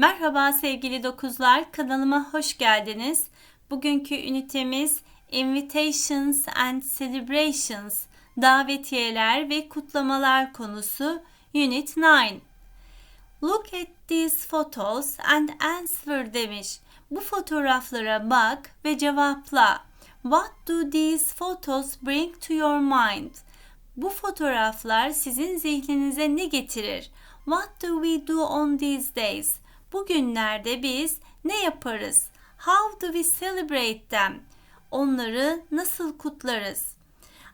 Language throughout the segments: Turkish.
Merhaba sevgili dokuzlar, kanalıma hoş geldiniz. Bugünkü ünitemiz Invitations and Celebrations, davetiyeler ve kutlamalar konusu Unit 9. Look at these photos and answer demiş. Bu fotoğraflara bak ve cevapla. What do these photos bring to your mind? Bu fotoğraflar sizin zihninize ne getirir? What do we do on these days? Bugünlerde biz ne yaparız? How do we celebrate them? Onları nasıl kutlarız?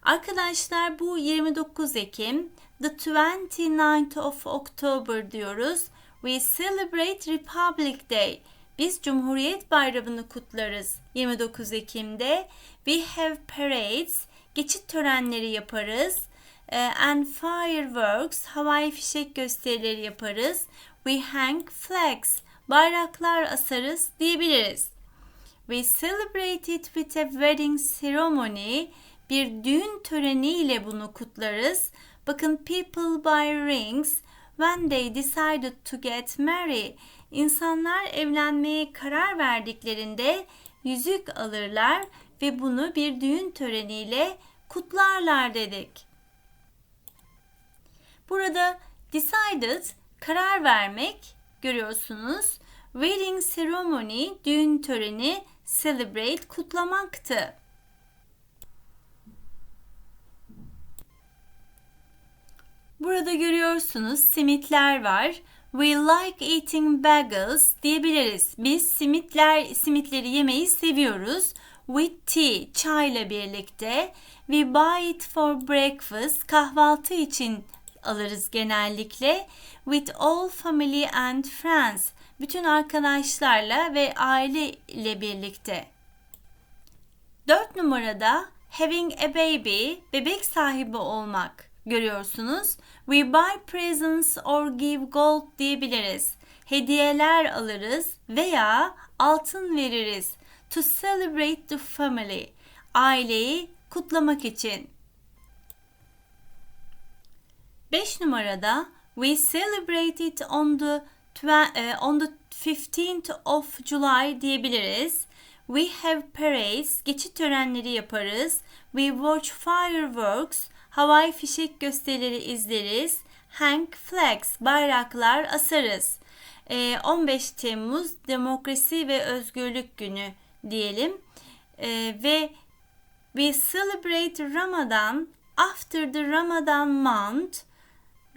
Arkadaşlar bu 29 Ekim, the 29th of October diyoruz. We celebrate Republic Day. Biz Cumhuriyet Bayramı'nı kutlarız 29 Ekim'de. We have parades. Geçit törenleri yaparız. Eh, and fireworks. Havai fişek gösterileri yaparız. We hang flags. Bayraklar asarız diyebiliriz. We celebrate it with a wedding ceremony. Bir düğün töreniyle bunu kutlarız. Bakın people buy rings when they decided to get married. İnsanlar evlenmeye karar verdiklerinde yüzük alırlar ve bunu bir düğün töreniyle kutlarlar dedik. Burada decided karar vermek görüyorsunuz. Wedding ceremony düğün töreni celebrate kutlamaktı. Burada görüyorsunuz simitler var. We like eating bagels diyebiliriz. Biz simitler simitleri yemeyi seviyoruz. With tea çayla birlikte. We buy it for breakfast kahvaltı için alırız genellikle. With all family and friends bütün arkadaşlarla ve aile ile birlikte. 4 numarada having a baby bebek sahibi olmak görüyorsunuz. We buy presents or give gold diyebiliriz. Hediyeler alırız veya altın veririz. To celebrate the family. Aileyi kutlamak için. 5 numarada we celebrate it on the twe- on the 15th of July diyebiliriz. We have parades, geçit törenleri yaparız. We watch fireworks, havai fişek gösterileri izleriz. Hang flags, bayraklar asarız. Ee, 15 Temmuz Demokrasi ve Özgürlük Günü diyelim. Ee, ve we celebrate Ramadan after the Ramadan month.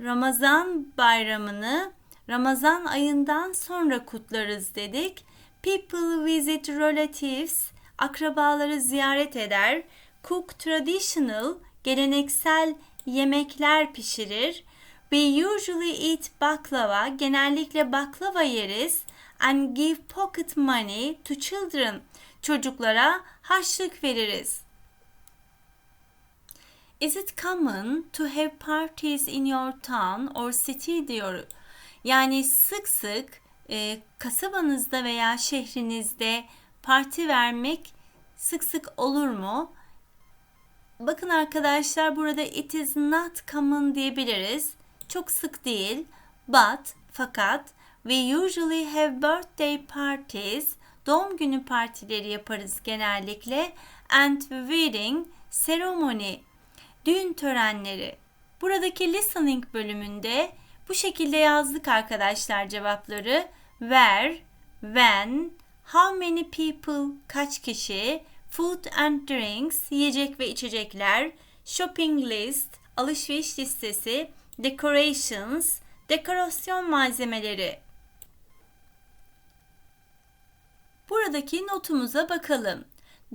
Ramazan bayramını Ramazan ayından sonra kutlarız dedik. People visit relatives, akrabaları ziyaret eder. Cook traditional, geleneksel yemekler pişirir. We usually eat baklava, genellikle baklava yeriz. And give pocket money to children, çocuklara harçlık veririz. Is it common to have parties in your town or city diyor. Yani sık sık e, kasabanızda veya şehrinizde parti vermek sık sık olur mu? Bakın arkadaşlar burada it is not common diyebiliriz. Çok sık değil. But fakat we usually have birthday parties. Doğum günü partileri yaparız genellikle. And wedding ceremony. Düğün törenleri. Buradaki listening bölümünde bu şekilde yazdık arkadaşlar cevapları. Where, when, how many people, kaç kişi, food and drinks, yiyecek ve içecekler, shopping list, alışveriş listesi, decorations, dekorasyon malzemeleri. Buradaki notumuza bakalım.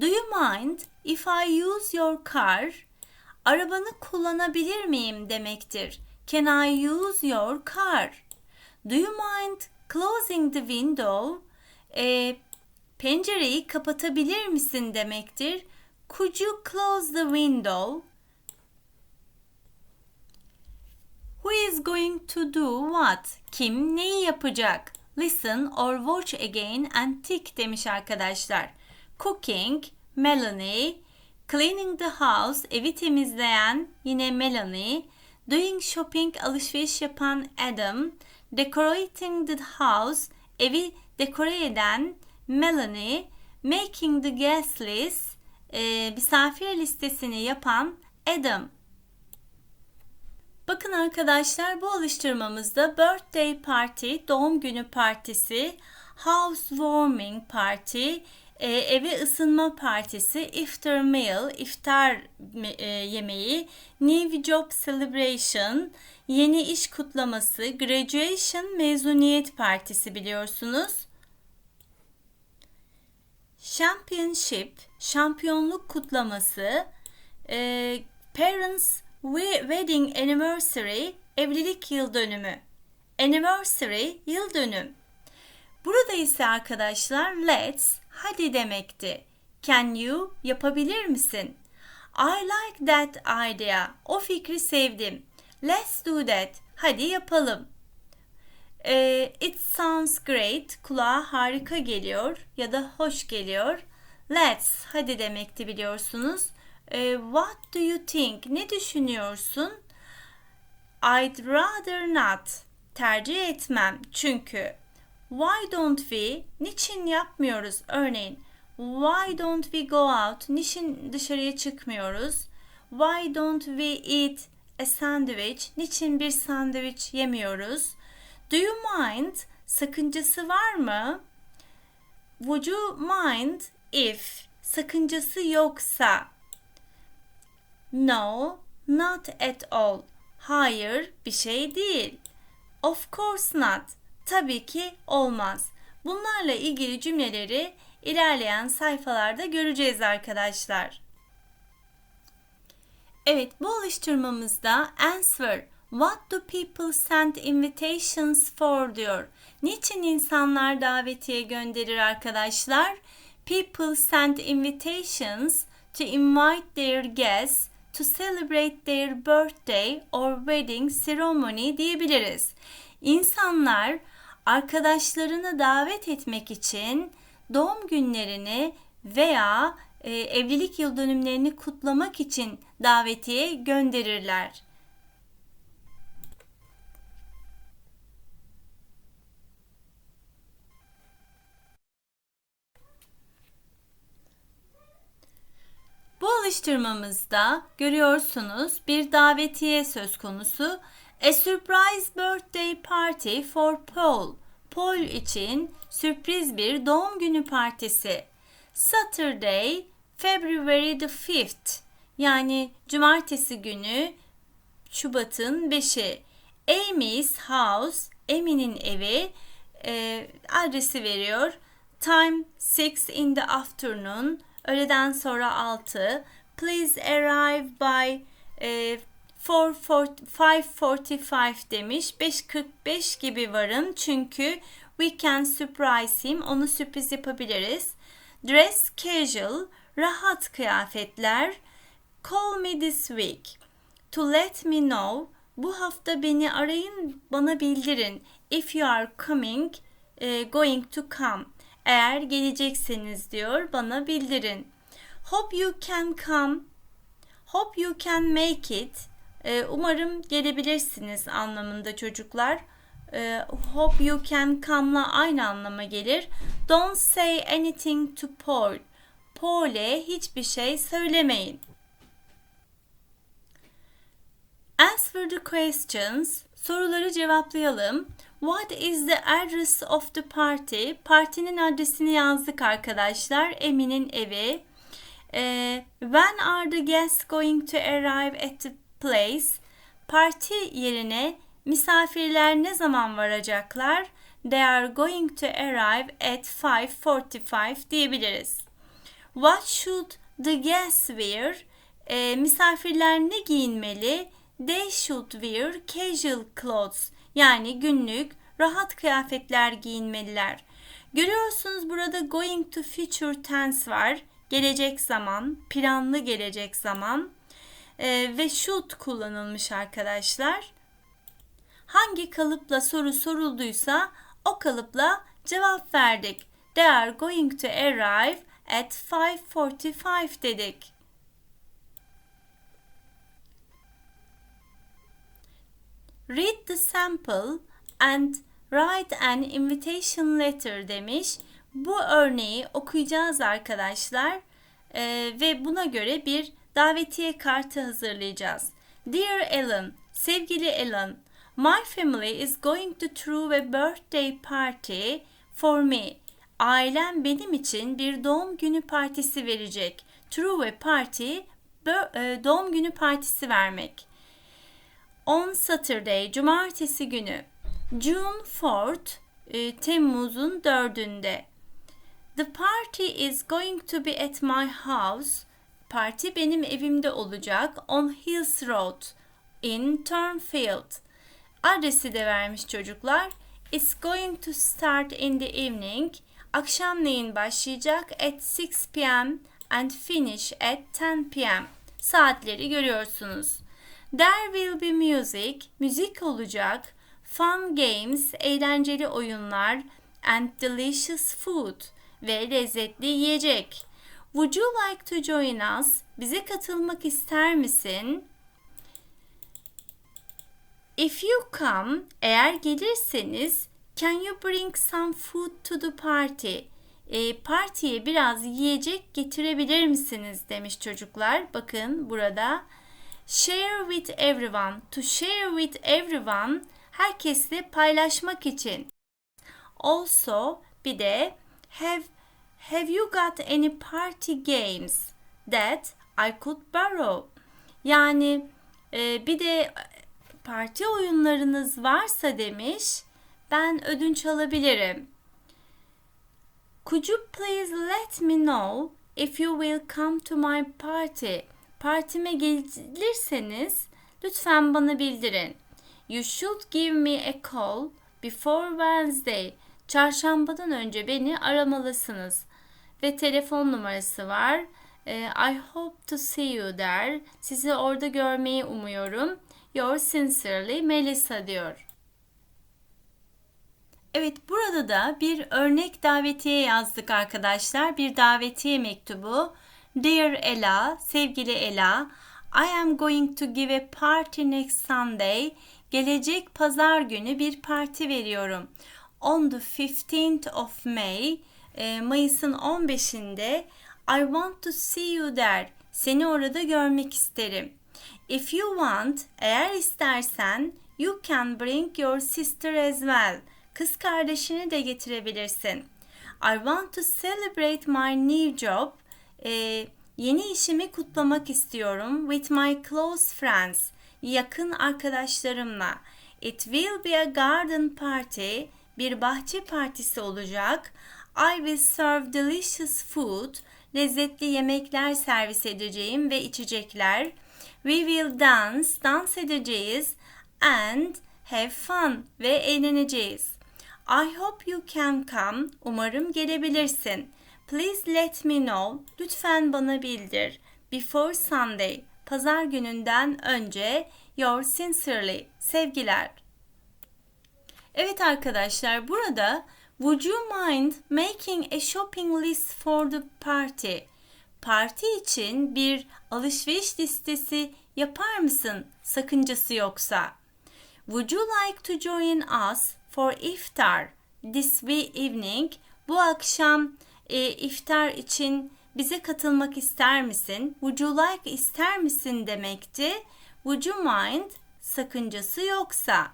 Do you mind if I use your car? Arabanı kullanabilir miyim demektir. Can I use your car? Do you mind closing the window? E, pencereyi kapatabilir misin demektir. Could you close the window? Who is going to do what? Kim neyi yapacak? Listen or watch again and tick demiş arkadaşlar. Cooking, Melanie. Cleaning the house, evi temizleyen yine Melanie. Doing shopping, alışveriş yapan Adam. Decorating the house, evi dekore eden Melanie, making the guest list, e, misafir listesini yapan Adam. Bakın arkadaşlar bu alıştırmamızda birthday party, doğum günü partisi, housewarming party, e, eve ısınma partisi, iftar meal, iftar e, yemeği, new job celebration, yeni iş kutlaması, graduation mezuniyet partisi biliyorsunuz. Championship, şampiyonluk kutlaması, e, parents wedding anniversary, evlilik yıl dönümü. Anniversary, yıl dönüm. Burada ise arkadaşlar let's hadi demekti. Can you yapabilir misin? I like that idea. O fikri sevdim. Let's do that. Hadi yapalım. Ee, it sounds great. Kulağa harika geliyor ya da hoş geliyor. Let's hadi demekti biliyorsunuz. Ee, what do you think? Ne düşünüyorsun? I'd rather not. Tercih etmem çünkü. Why don't we? Niçin yapmıyoruz? Örneğin Why don't we go out? Niçin dışarıya çıkmıyoruz? Why don't we eat a sandwich? Niçin bir sandviç yemiyoruz? Do you mind? Sakıncası var mı? Would you mind if? Sakıncası yoksa. No, not at all. Hayır, bir şey değil. Of course not. Tabii ki olmaz. Bunlarla ilgili cümleleri ilerleyen sayfalarda göreceğiz arkadaşlar. Evet bu alıştırmamızda answer What do people send invitations for diyor. Niçin insanlar davetiye gönderir arkadaşlar? People send invitations to invite their guests to celebrate their birthday or wedding ceremony diyebiliriz. İnsanlar arkadaşlarını davet etmek için doğum günlerini veya e, evlilik yıl dönümlerini kutlamak için davetiye gönderirler. Bu alıştırmamızda görüyorsunuz bir davetiye söz konusu. A surprise birthday party for Paul. Paul için sürpriz bir doğum günü partisi. Saturday, February the 5th. Yani cumartesi günü Şubat'ın 5'i. Amy's house, Amy'nin evi e, adresi veriyor. Time 6 in the afternoon. Öğleden sonra 6. Please arrive by e, 5.45 demiş. 5.45 gibi varın çünkü we can surprise him. Onu sürpriz yapabiliriz. Dress casual, rahat kıyafetler. Call me this week. To let me know. Bu hafta beni arayın, bana bildirin. If you are coming, uh, going to come. Eğer gelecekseniz diyor, bana bildirin. Hope you can come. Hope you can make it. Ee, umarım gelebilirsiniz anlamında çocuklar. Ee, hope you can come'la aynı anlama gelir. Don't say anything to Paul. Paul'e hiçbir şey söylemeyin. Answer the questions. Soruları cevaplayalım. What is the address of the party? Partinin adresini yazdık arkadaşlar. Emin'in evi. Ee, when are the guests going to arrive at the place parti yerine misafirler ne zaman varacaklar? They are going to arrive at 5.45 diyebiliriz. What should the guests wear? E, misafirler ne giyinmeli? They should wear casual clothes. Yani günlük, rahat kıyafetler giyinmeliler. Görüyorsunuz burada going to future tense var. Gelecek zaman, planlı gelecek zaman e, ve should kullanılmış arkadaşlar. Hangi kalıpla soru sorulduysa o kalıpla cevap verdik. They are going to arrive at 5.45 dedik. Read the sample and Write an invitation letter demiş. Bu örneği okuyacağız arkadaşlar Ee, ve buna göre bir davetiye kartı hazırlayacağız. Dear Ellen, sevgili Ellen, my family is going to throw a birthday party for me. Ailem benim için bir doğum günü partisi verecek. Throw a party, e, doğum günü partisi vermek. On Saturday, cumartesi günü. June 4th, e, Temmuz'un 4'ünde. The party is going to be at my house. Parti benim evimde olacak. On Hills Road in Turnfield. Adresi de vermiş çocuklar. It's going to start in the evening. Akşamleyin başlayacak at 6 p.m. and finish at 10 p.m. Saatleri görüyorsunuz. There will be music. Müzik olacak. Fun games, eğlenceli oyunlar and delicious food ve lezzetli yiyecek. Would you like to join us? Bize katılmak ister misin? If you come, eğer gelirseniz, can you bring some food to the party? E, partiye biraz yiyecek getirebilir misiniz demiş çocuklar. Bakın burada. Share with everyone. To share with everyone herkesle paylaşmak için. Also bir de have have you got any party games that I could borrow? Yani e, bir de parti oyunlarınız varsa demiş ben ödünç alabilirim. Could you please let me know if you will come to my party? Partime gelirseniz lütfen bana bildirin. You should give me a call before Wednesday. Çarşambadan önce beni aramalısınız. Ve telefon numarası var. Ee, I hope to see you der. Sizi orada görmeyi umuyorum. Yours sincerely Melissa diyor. Evet burada da bir örnek davetiye yazdık arkadaşlar. Bir davetiye mektubu. Dear Ella, sevgili Ella, I am going to give a party next Sunday. Gelecek pazar günü bir parti veriyorum. On the 15th of May, e, Mayıs'ın 15'inde I want to see you there. Seni orada görmek isterim. If you want, eğer istersen, you can bring your sister as well. Kız kardeşini de getirebilirsin. I want to celebrate my new job. Ee, yeni işimi kutlamak istiyorum with my close friends. Yakın arkadaşlarımla. It will be a garden party. Bir bahçe partisi olacak. I will serve delicious food. Lezzetli yemekler servis edeceğim ve içecekler. We will dance. Dans edeceğiz. And have fun. Ve eğleneceğiz. I hope you can come. Umarım gelebilirsin. Please let me know. Lütfen bana bildir. Before Sunday. Pazar gününden önce. Yours sincerely. Sevgiler. Evet arkadaşlar burada Would you mind making a shopping list for the party? Parti için bir alışveriş listesi yapar mısın? Sakıncası yoksa. Would you like to join us for iftar this evening? Bu akşam e, iftar için bize katılmak ister misin? Would you like ister misin demekti. Would you mind? Sakıncası yoksa.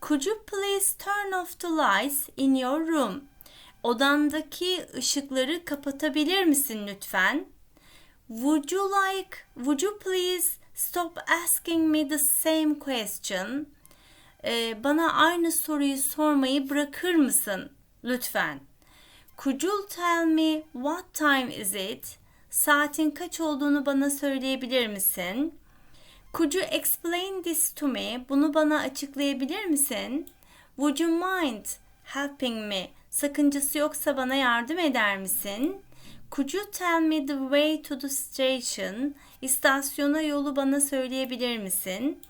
Could you please turn off the lights in your room? Odandaki ışıkları kapatabilir misin lütfen? Would you like, would you please stop asking me the same question? Ee, bana aynı soruyu sormayı bırakır mısın lütfen? Could you tell me what time is it? Saatin kaç olduğunu bana söyleyebilir misin? Could you explain this to me? Bunu bana açıklayabilir misin? Would you mind helping me? Sakıncası yoksa bana yardım eder misin? Could you tell me the way to the station? İstasyona yolu bana söyleyebilir misin?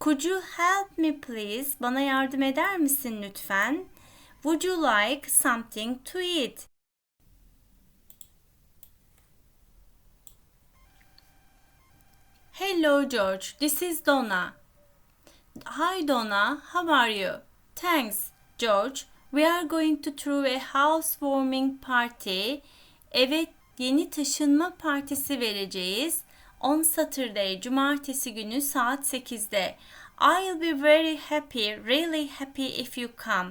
Could you help me please? Bana yardım eder misin lütfen? Would you like something to eat? Hello George, this is Donna. Hi Donna, how are you? Thanks, George, we are going to throw a housewarming party. Evet, yeni taşınma partisi vereceğiz. On Saturday, cumartesi günü saat 8'de. I'll be very happy, really happy if you come.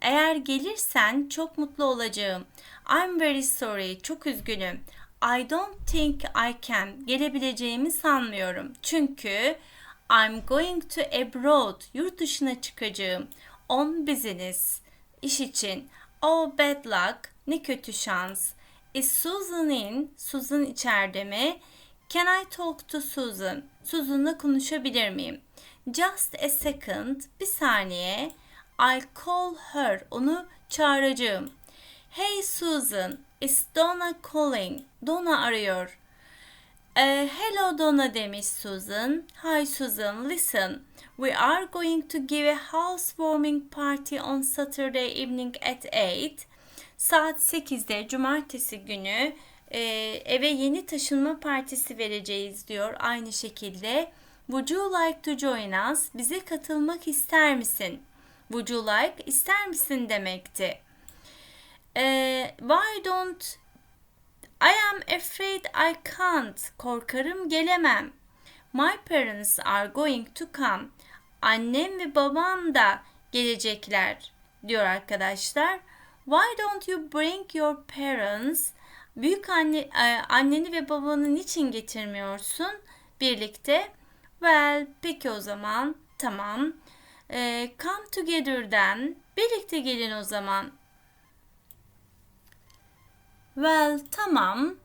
Eğer gelirsen çok mutlu olacağım. I'm very sorry, çok üzgünüm. I don't think I can. Gelebileceğimi sanmıyorum. Çünkü I'm going to abroad. Yurt dışına çıkacağım. On business. İş için. Oh bad luck. Ne kötü şans. Is Susan in? Susan içeride mi? Can I talk to Susan? Susan'la konuşabilir miyim? Just a second. Bir saniye. I'll call her. Onu çağıracağım. Hey Susan, it's Donna calling. Donna arıyor. "Eh, hello Donna demiş Susan. Hi Susan, listen. We are going to give a housewarming party on Saturday evening at 8. Saat 8'de cumartesi günü e, eve yeni taşınma partisi vereceğiz diyor aynı şekilde. Would you like to join us? Bize katılmak ister misin? Would you like ister misin demekti. Ee, why don't I am afraid I can't. Korkarım gelemem. My parents are going to come. Annem ve babam da gelecekler diyor arkadaşlar. Why don't you bring your parents? Büyük anne, e, anneni ve babanı niçin getirmiyorsun birlikte? Well, peki o zaman. Tamam. Ee, come together'den birlikte gelin o zaman. Well, tamam.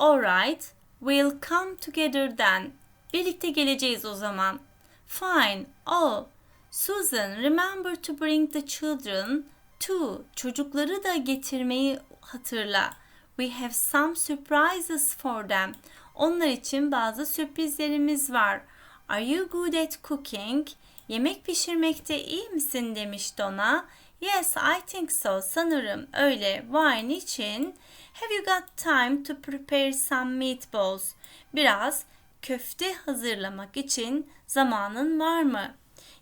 Alright. We'll come together then. Birlikte geleceğiz o zaman. Fine. Oh. Susan, remember to bring the children too. Çocukları da getirmeyi hatırla. We have some surprises for them. Onlar için bazı sürprizlerimiz var. Are you good at cooking? Yemek pişirmekte iyi misin demiş Donna. Yes, I think so. Sanırım öyle. Why? Niçin? Have you got time to prepare some meatballs? Biraz köfte hazırlamak için zamanın var mı?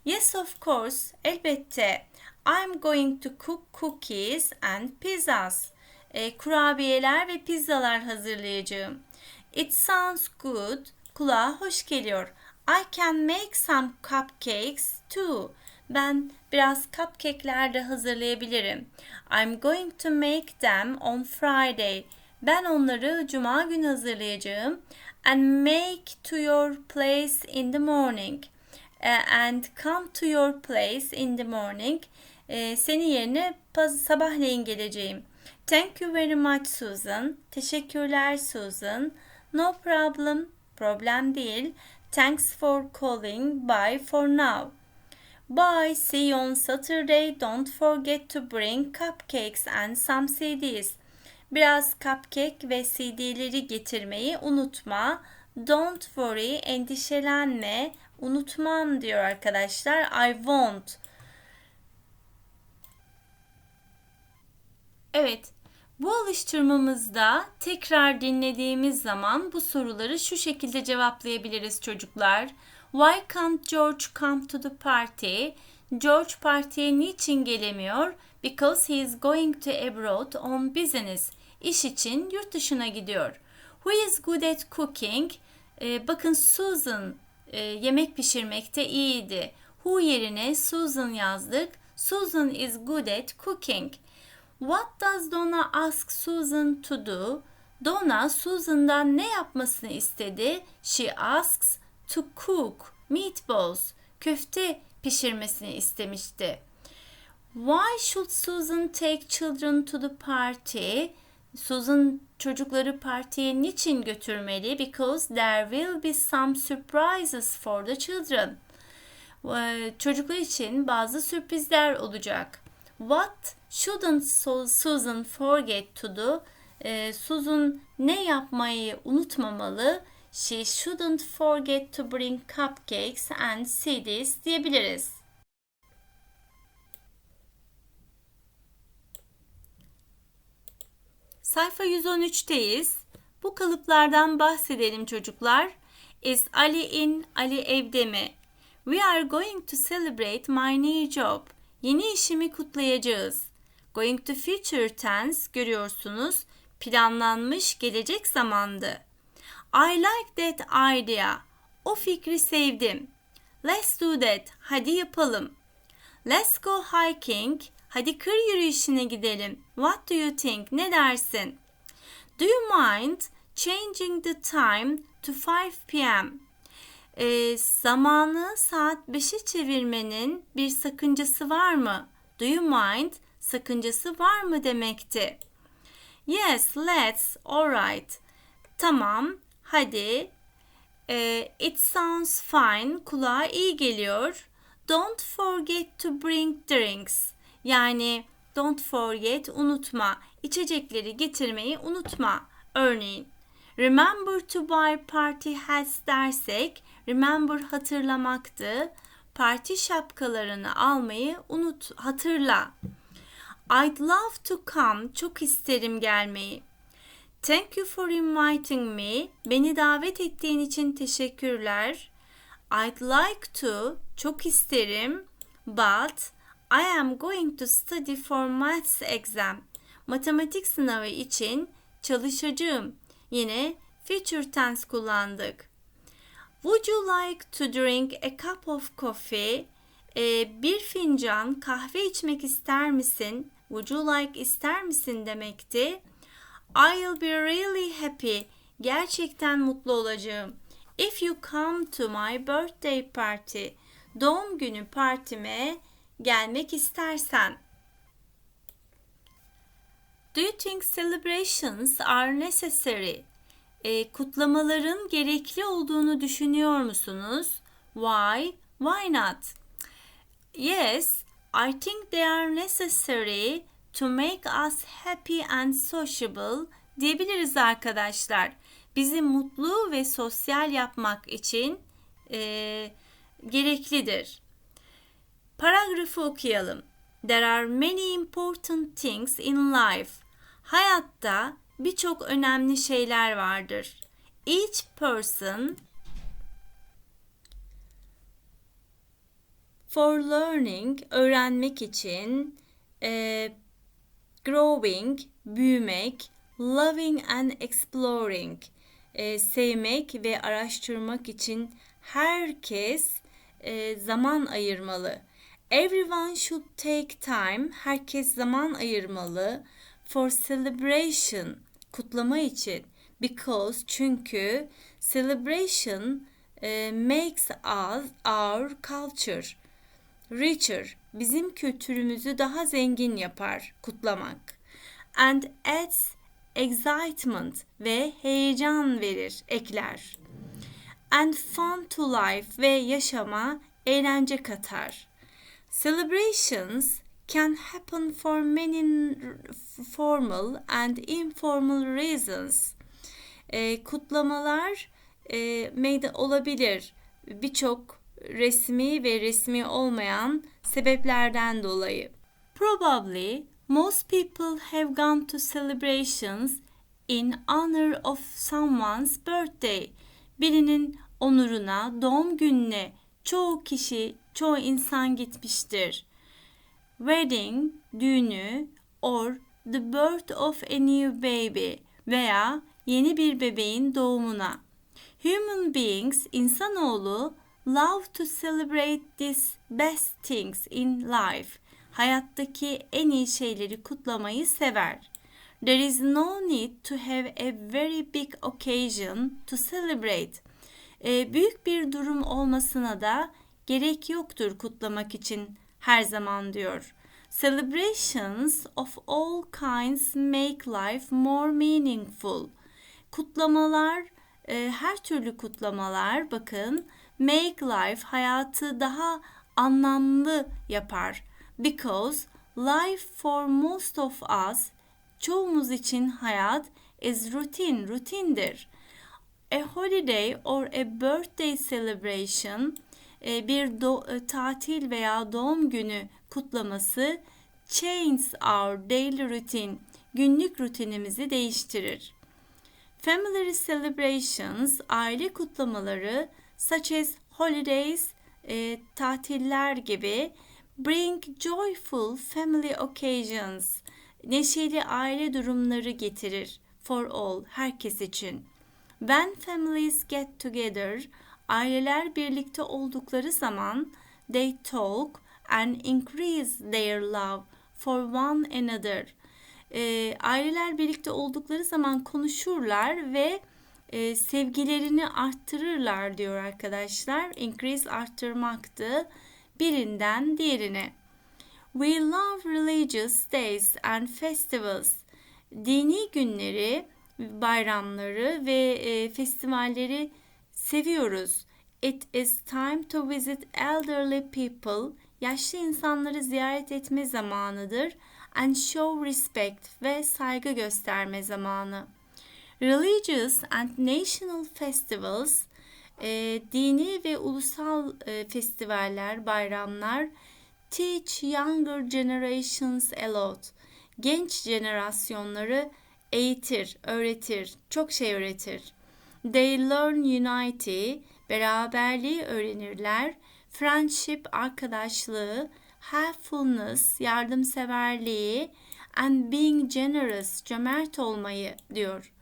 Yes, of course. Elbette. I'm going to cook cookies and pizzas. E, kurabiyeler ve pizzalar hazırlayacağım. It sounds good. Kulağa hoş geliyor. I can make some cupcakes too. Ben biraz cupcake'ler de hazırlayabilirim. I'm going to make them on Friday. Ben onları cuma günü hazırlayacağım. And make to your place in the morning. Eh, and come to your place in the morning. Eh, senin yerine sabahleyin geleceğim. Thank you very much Susan. Teşekkürler Susan. No problem. Problem değil. Thanks for calling. Bye for now. Bye. See you on Saturday. Don't forget to bring cupcakes and some CDs. Biraz cupcake ve CD'leri getirmeyi unutma. Don't worry, endişelenme. Unutmam diyor arkadaşlar. I won't. Evet. Bu alıştırmamızda tekrar dinlediğimiz zaman bu soruları şu şekilde cevaplayabiliriz çocuklar. Why can't George come to the party? George partiye niçin gelemiyor? Because he is going to abroad on business. İş için yurt dışına gidiyor. Who is good at cooking? Ee, bakın Susan e, yemek pişirmekte iyiydi. Who yerine Susan yazdık. Susan is good at cooking. What does Donna ask Susan to do? Donna Susan'dan ne yapmasını istedi? She asks to cook meatballs. Köfte pişirmesini istemişti. Why should Susan take children to the party? Susan çocukları partiye niçin götürmeli? Because there will be some surprises for the children. Ee, Çocuklar için bazı sürprizler olacak. What shouldn't Su- Susan forget to do? Ee, Susan ne yapmayı unutmamalı? She shouldn't forget to bring cupcakes and CDs diyebiliriz. Sayfa 113'teyiz. Bu kalıplardan bahsedelim çocuklar. Is Ali in? Ali evde mi? We are going to celebrate my new job. Yeni işimi kutlayacağız. Going to future tense görüyorsunuz. Planlanmış gelecek zamandı. I like that idea. O fikri sevdim. Let's do that. Hadi yapalım. Let's go hiking. Hadi kır yürüyüşüne gidelim. What do you think? Ne dersin? Do you mind changing the time to 5 p.m.? Ee, zamanı saat 5'e çevirmenin bir sakıncası var mı? Do you mind? Sakıncası var mı demekti. Yes, let's. Alright. Tamam. Hadi. Ee, it sounds fine. Kulağa iyi geliyor. Don't forget to bring drinks. Yani don't forget unutma. İçecekleri getirmeyi unutma. Örneğin remember to buy party hats dersek remember hatırlamaktı. Parti şapkalarını almayı unut, hatırla. I'd love to come. Çok isterim gelmeyi. Thank you for inviting me. Beni davet ettiğin için teşekkürler. I'd like to. Çok isterim. But I am going to study for maths exam. Matematik sınavı için çalışacağım. Yine future tense kullandık. Would you like to drink a cup of coffee? Ee, bir fincan kahve içmek ister misin? Would you like ister misin demekti. I'll be really happy. Gerçekten mutlu olacağım. If you come to my birthday party. Doğum günü partime gelmek istersen. Do you think celebrations are necessary? E, kutlamaların gerekli olduğunu düşünüyor musunuz? Why? Why not? Yes, I think they are necessary to make us happy and sociable diyebiliriz arkadaşlar. Bizi mutlu ve sosyal yapmak için e, gereklidir. Paragrafı okuyalım. There are many important things in life. Hayatta birçok önemli şeyler vardır. Each person for learning öğrenmek için e, growing büyümek loving and exploring e, sevmek ve araştırmak için herkes e, zaman ayırmalı. Everyone should take time. Herkes zaman ayırmalı. For celebration. Kutlama için. Because çünkü celebration e, makes us our culture richer. Bizim kültürümüzü daha zengin yapar kutlamak. And adds excitement ve heyecan verir, ekler. And fun to life ve yaşama eğlence katar. Celebrations can happen for many formal and informal reasons. E, kutlamalar e, meyde olabilir birçok resmi ve resmi olmayan sebeplerden dolayı. Probably most people have gone to celebrations in honor of someone's birthday. Birinin onuruna, doğum gününe çoğu kişi çoğu insan gitmiştir. Wedding, düğünü or the birth of a new baby veya yeni bir bebeğin doğumuna. Human beings, insanoğlu love to celebrate these best things in life. Hayattaki en iyi şeyleri kutlamayı sever. There is no need to have a very big occasion to celebrate. E, büyük bir durum olmasına da gerek yoktur kutlamak için her zaman diyor. Celebrations of all kinds make life more meaningful. Kutlamalar, e, her türlü kutlamalar bakın make life hayatı daha anlamlı yapar. Because life for most of us çoğumuz için hayat is routine, rutindir. A holiday or a birthday celebration e, bir do, e, tatil veya doğum günü kutlaması changes our daily routine. Günlük rutinimizi değiştirir. Family celebrations, aile kutlamaları such as holidays, e, tatiller gibi Bring joyful family occasions. Neşeli aile durumları getirir. For all, herkes için. When families get together, aileler birlikte oldukları zaman they talk and increase their love for one another. E, aileler birlikte oldukları zaman konuşurlar ve e, sevgilerini arttırırlar diyor arkadaşlar. Increase arttırmaktı birinden diğerine. We love religious days and festivals. Dini günleri, bayramları ve e, festivalleri seviyoruz. It is time to visit elderly people. Yaşlı insanları ziyaret etme zamanıdır. And show respect ve saygı gösterme zamanı. Religious and national festivals e, dini ve ulusal e, festivaller, bayramlar teach younger generations a lot. Genç jenerasyonları eğitir, öğretir, çok şey öğretir. They learn unity, beraberliği öğrenirler. Friendship, arkadaşlığı, helpfulness, yardımseverliği and being generous, cömert olmayı diyor.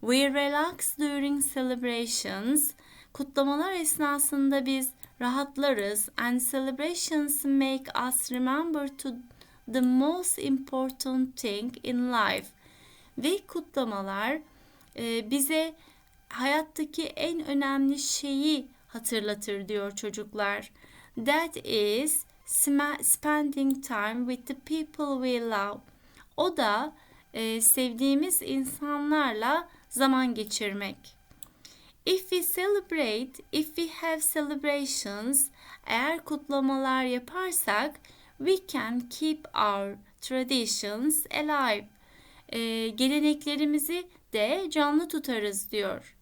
We relax during celebrations. Kutlamalar esnasında biz rahatlarız and celebrations make us remember to the most important thing in life. Ve kutlamalar e, bize hayattaki en önemli şeyi hatırlatır diyor çocuklar. That is spending time with the people we love. O da e, sevdiğimiz insanlarla zaman geçirmek. If we celebrate, if we have celebrations, eğer kutlamalar yaparsak, we can keep our traditions alive. Ee, geleneklerimizi de canlı tutarız diyor.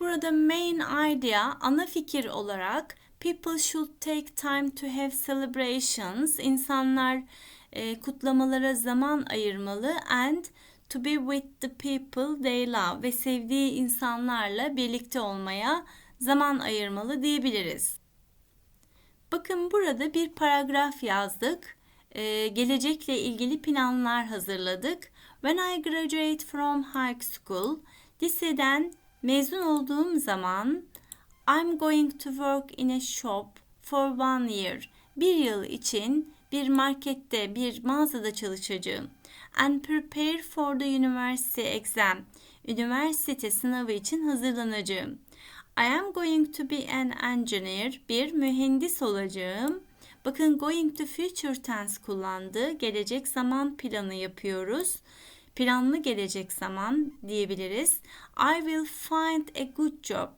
Burada main idea, ana fikir olarak people should take time to have celebrations. İnsanlar e, kutlamalara zaman ayırmalı and to be with the people they love ve sevdiği insanlarla birlikte olmaya zaman ayırmalı diyebiliriz. Bakın burada bir paragraf yazdık. Ee, gelecekle ilgili planlar hazırladık. When I graduate from high school, liseden mezun olduğum zaman I'm going to work in a shop for one year. Bir yıl için bir markette, bir mağazada çalışacağım and prepare for the university exam. Üniversite sınavı için hazırlanacağım. I am going to be an engineer. Bir mühendis olacağım. Bakın going to future tense kullandı. Gelecek zaman planı yapıyoruz. Planlı gelecek zaman diyebiliriz. I will find a good job.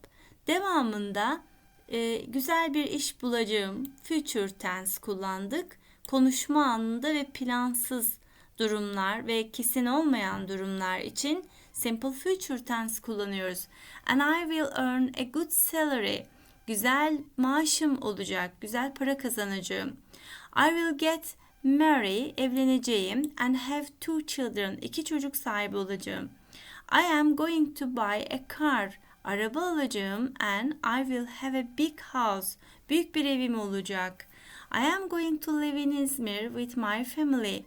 Devamında e, güzel bir iş bulacağım. Future tense kullandık. Konuşma anında ve plansız durumlar ve kesin olmayan durumlar için simple future tense kullanıyoruz. And I will earn a good salary. Güzel maaşım olacak, güzel para kazanacağım. I will get married, evleneceğim and have two children, iki çocuk sahibi olacağım. I am going to buy a car, araba alacağım and I will have a big house, büyük bir evim olacak. I am going to live in Izmir with my family.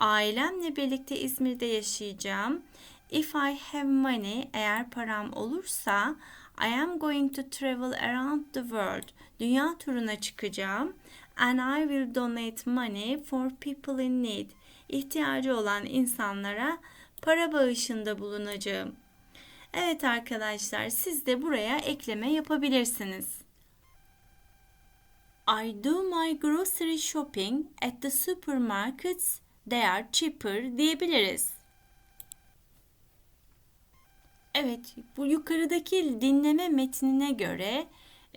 Ailemle birlikte İzmir'de yaşayacağım. If I have money, eğer param olursa, I am going to travel around the world. Dünya turuna çıkacağım. And I will donate money for people in need. İhtiyacı olan insanlara para bağışında bulunacağım. Evet arkadaşlar siz de buraya ekleme yapabilirsiniz. I do my grocery shopping at the supermarkets they are cheaper diyebiliriz. Evet, bu yukarıdaki dinleme metnine göre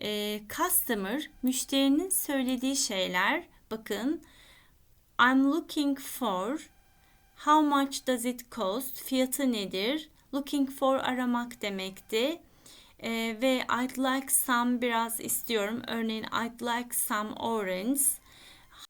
e, customer, müşterinin söylediği şeyler, bakın, I'm looking for, how much does it cost, fiyatı nedir, looking for aramak demekti. E, ve I'd like some biraz istiyorum. Örneğin I'd like some orange.